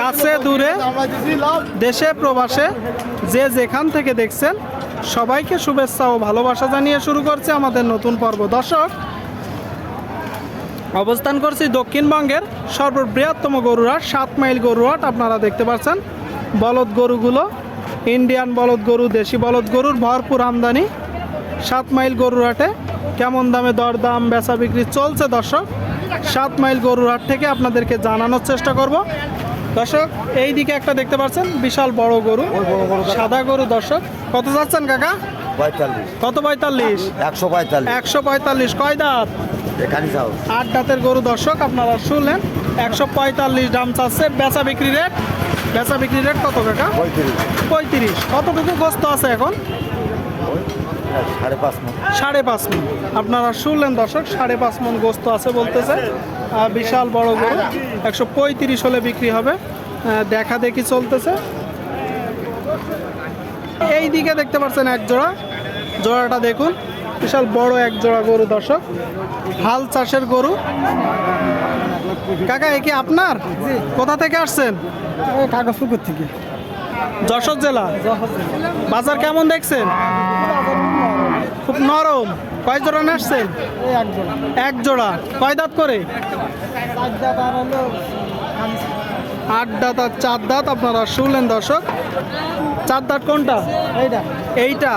কাছে, দূরে, দেশে, প্রবাসে, যে যেখান থেকে দেখছেন, সবাইকে শুভেচ্ছা ও ভালোবাসা জানিয়ে শুরু করছে আমাদের নতুন পর্ব। দর্শক, অবস্থান করছি দক্ষিণবঙ্গের সর্ববৃহত্তম গরুরাট সাত মাইল গরুরাট আপনারা দেখতে পাচ্ছেন, বলদ গরুগুলো, ইন্ডিয়ান বলদ গরু, দেশি বলদ গরুর ভরপুর আমদানি সাত মাইল গরুরাটে কেমন দামে দরদাম, বেচা বিক্রি চলছে দর্শক, সাত মাইল গরুরাট থেকে আপনাদেরকে জানানোর চেষ্টা করব। দর্শক এই দিকে একটা দেখতে পাচ্ছেন বিশাল বড় গরু সাদা গরু দর্শক। কত যাচ্ছেন কাকা? কত পঁয়তাল্লিশ? একশো পঁয়তাল্লিশ। একশো পঁয়তাল্লিশ। কয় দাঁত? আট দাঁতের গরু দর্শক আপনারা শুনলেন একশো পঁয়তাল্লিশ দাম চাচ্ছে বেচা বিক্রি রেট। বেচা বিক্রি রেট কত কাকা? পঁয়ত্রিশ। পঁয়ত্রিশ। কতটুকু গোস্ত আছে এখন? সাড়ে পাঁচ মন। সাড়ে পাঁচ মন। আপনারা শুনলেন দর্শক সাড়ে পাঁচ মন গোস্ত আছে বলতেছে। বিশাল বড় গরু। একশো পঁয়ত্রিশ হলে বিক্রি হবে। দেখা দেখি চলতেছে। এই দিকে দেখতে পাচ্ছেন এক জোড়া। জোড়াটা দেখুন। বিশাল বড় এক জোড়া গরু দর্শক। হাল চাষের গরু। কাকা এ কি আপনার? কোথা থেকে আসছেন? কাগজপুকুর থেকে। যশোর জেলা। বাজার কেমন দেখছেন? খুব নরম। কয় জোড়া একজন এক জোড়া। কয় দাঁত করে? আট দাঁত আর চার দাঁত আপনারা শুনলেন দর্শক। চার দাঁত কোনটা? এইটা। এইটা।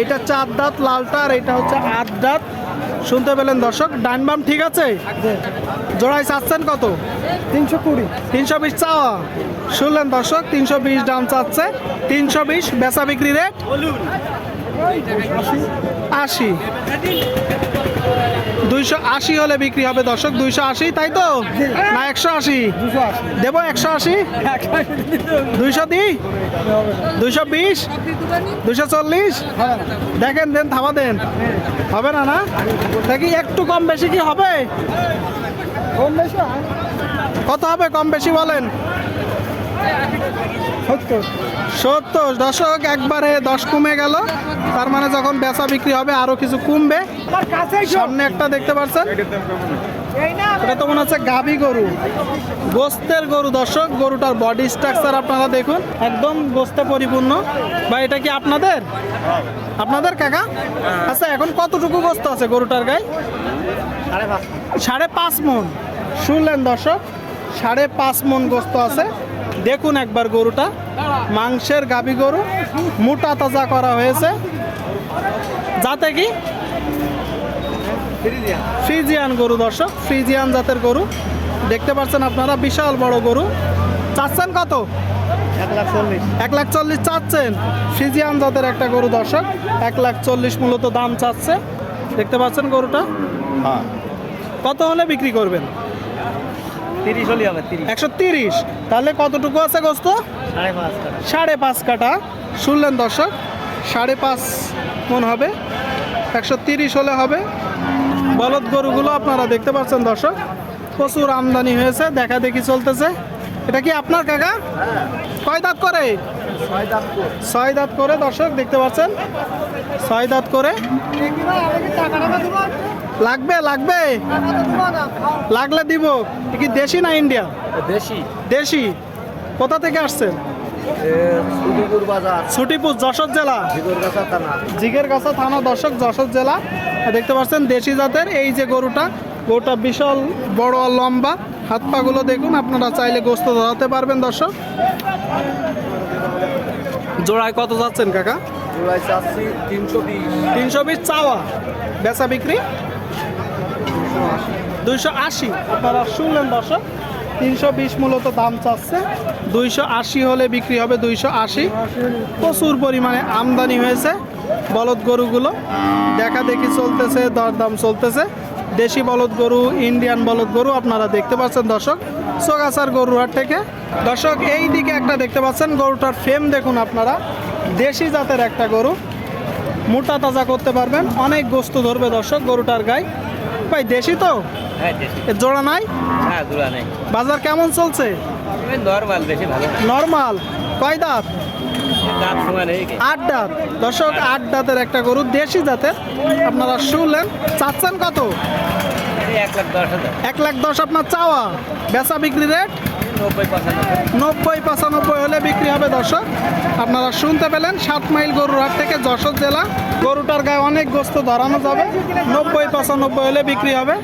এইটা চার দাঁত লালটা আর এইটা হচ্ছে আট দাঁত। শুনতে পেলেন দর্শক। ডান বাম ঠিক আছে? জোড়ায় চাচ্ছেন কত? তিনশো কুড়ি। তিনশো বিশ চাওয়া। শুনলেন দর্শক তিনশো বিশ দাম চাচ্ছে। তিনশো বিশ বেচা বিক্রি রেট। আশি। দুইশো আশি হলে বিক্রি হবে দর্শক দুইশো আশি তাই তো? না একশো আশি। দেবো একশো আশি? দুইশো দিই দুইশো বিশ? দুইশো চল্লিশ? দেখেন দেন থামা দেন। হবে না না? দেখি একটু কম বেশি কি হবে? কম বেশি কত হবে কম বেশি বলেন? সত্তর। দশক একবারে দশ কমে গেল। তার মানে যখন বেচা বিক্রি হবে আরও কিছু কমবে। সামনে একটা দেখতে পাচ্ছেন? এটা তো মনে হচ্ছে গাভী গরু। গোস্তের গরু দর্শক। গরুটার বডি স্ট্রাকচার আপনারা দেখুন। একদম গোস্তে পরিপূর্ণ। বা এটা কি আপনাদের? আপনাদের কাকা? আচ্ছা এখন কতটুকু গোস্ত আছে গরুটার গায়ে? সাড়ে পাঁচ মন শুনলেন দর্শক? সাড়ে পাঁচ মন গোস্ত আছে। দেখুন একবার গরুটা। মাংসের গাবি গরু মোটা তাজা করা হয়েছে। যাতে কি? ফ্রিজিয়ান গরু দর্শক ফ্রিজিয়ান জাতের গরু। দেখতে পাচ্ছেন আপনারা বিশাল বড় গরু। চাচ্ছেন কত? এক লাখ চল্লিশ। চাচ্ছেন। ফ্রিজিয়ান জাতের একটা গরু দর্শক এক লাখ চল্লিশ মূলত দাম চাচ্ছে। দেখতে পাচ্ছেন গরুটা? হ্যাঁ। কত হলে বিক্রি করবেন? তিরিশ হলে হবে তিরিশ। একশো তিরিশ। তাহলে কতটুকু আছে গোস্ত? সাড়ে পাঁচ টাকা সাড়ে পাঁচ কাটা। শুনলেন দর্শক সাড়ে পাঁচ মন হবে। একশো তিরিশ হলে হবে। বলদ গরুগুলো আপনারা দেখতে পাচ্ছেন দর্শক প্রচুর আমদানি হয়েছে দেখা দেখি চলতেছে। এটা কি আপনার কাকা? কয় দাঁত করে? ছয় দাঁত করে। দর্শক দেখতে পাচ্ছেন? ছয় দাঁত করে। লাগবে লাগবে। লাগলে দিব। কি দেশি না ইন্ডিয়া দেশি। দেশি। কোথা থেকে আসছেন? ছুটিপুর যশোর জেলা? থানা। জিগের কাছা থানা দর্শক যশোর জেলা। দেখতে পাচ্ছেন দেশি জাতের এই যে গরুটা। গরুটা বিশাল বড় আর লম্বা। হাত পাগুলো দেখুন আপনারা চাইলে গোস্ত ধরাতে পারবেন দর্শক। জোড়ায় কত যাচ্ছেন কাকা? তিনশো বিশ চাওয়া। বেচা বিক্রি? দুইশো আশি। আপনারা শুনলেন দর্শক, তিনশো বিশ মূলত দাম চাচ্ছে। দুইশো আশি হলে বিক্রি হবে দুইশো আশি। প্রচুর পরিমাণে আমদানি হয়েছে বলদ গরুগুলো। দেখা দেখি চলতেছে, দরদাম চলতেছে। দেশি বলদ গরু, ইন্ডিয়ান বলদ গরু আপনারা দেখতে পাচ্ছেন দর্শক সোগাছার গরুহাট থেকে। দর্শক, এই দিকে একটা দেখতে পাচ্ছেন, গরুটার ফ্রেম দেখুন আপনারা। দেশি জাতের একটা গরু, মোটা তাজা করতে পারবেন। অনেক গোস্ত ধরবে দর্শক গরুটার গায়ে। ভাই দেশি তো? হ্যাঁ দেশি। জোড়া নাই? হ্যাঁ বাজার কেমন চলছে? নর্মাল বেশি ভালো না। কয় দাঁত? হয়ে আট দাঁত। দর্শক আট দাঁতের একটা গরু দেশি জাতের। আপনারা শুনলেন। চাচ্ছেন কত? এক লাখ দশ আপনার চাওয়া। বেচা বিক্রি রেট? নব্বই পঁচানব্বই হলে হবে দর্শক। আপনারা শুনতে পেলেন সাত মাইল গরুর হাট থেকে যশোর জেলা। গরুটার গায়ে অনেক গোস্ত ধরানো যাবে। নব্বই, পঁচানব্বই হলে বিক্রি হবে।